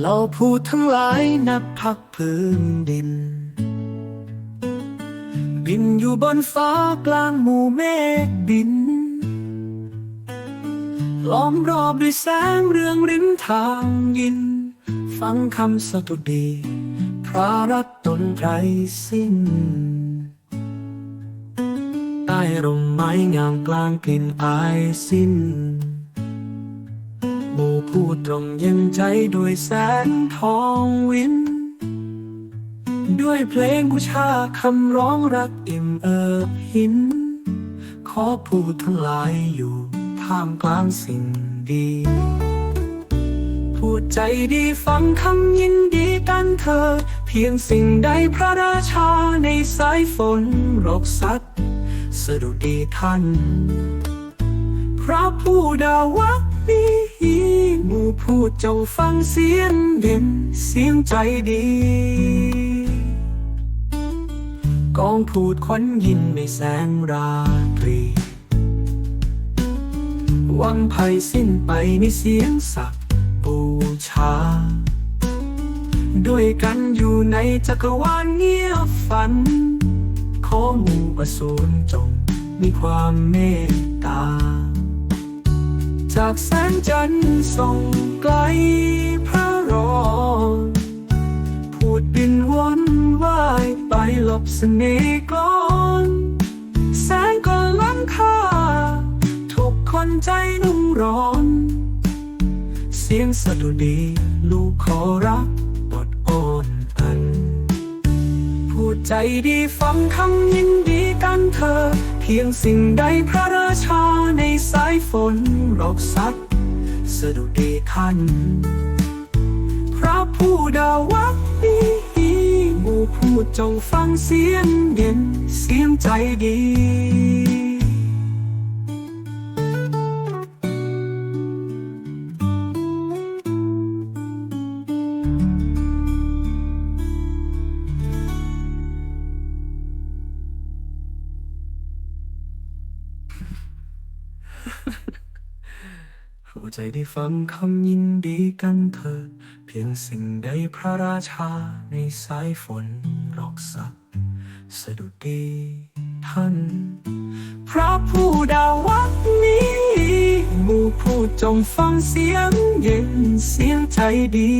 เราพูดทั้งหลายนับพักพื้นดิน บินอยู่บนฟ้ากลางหมู่เมฆบิน ล้อมรอบด้วยแสงเรืองริมทางยิน ฟังคำสตุดี พระรัตตนไตรสิ้น ใต้ร่มไม้งามกลางกลิ่นอายสิ้น หมู่ผู้ตรงยังใจด้วยแสงทองวิน ด้วยเพลงบูชาคำร้องรักอิ่มเอิบหิน ขอผู้ทั้งหลายอยู่ท่ามกลางสิ่งดีพูดใจดีฟังคำยินดีกันเธอ เพียงสิ่งใดพระราชาในสายฝนรกสัตว์สดุดีท่านพระผู้ดาวัก ดีหมู่ผู้จงฟังเสียงเด่นเสียงใจดี กองพูดควันยินในแสงราตรี วังภัยสิ้นไปในเสียงสักบูชา ด้วยกันอยู่ในจักรวาลเงียบฝัน ขอหมู่อสูรจงมีความเมตตา จากแสงจันทร์ส่องไกลพระรอนพูดบินวนว่ายไปหลบเสน่ห์กลอนแสงก็ล้ำค่าทุกคนใจนุ่มร้อน เสียงสะดุดีลูกขอรักบทอ่อนอัน พูดใจดีฟังคำยินดีกันเธอ เพียงสิ่งใดพระร ชาในสายฝนรกสัตว์สะดุดีท่านพระผู้ดาวักดีหมู่ผู้จงฟังเสียงเย็นเสียงใจดี ผู้ใจได้ฟังคำยินดีกันเถิดเพียงสิ่งใดพระราชาในสายฝนรอกสักสะดุดีท่าน พระผู้ดาวัดนี้หมู่ผู้จงฟังเสียงเย็นเสียงใจดี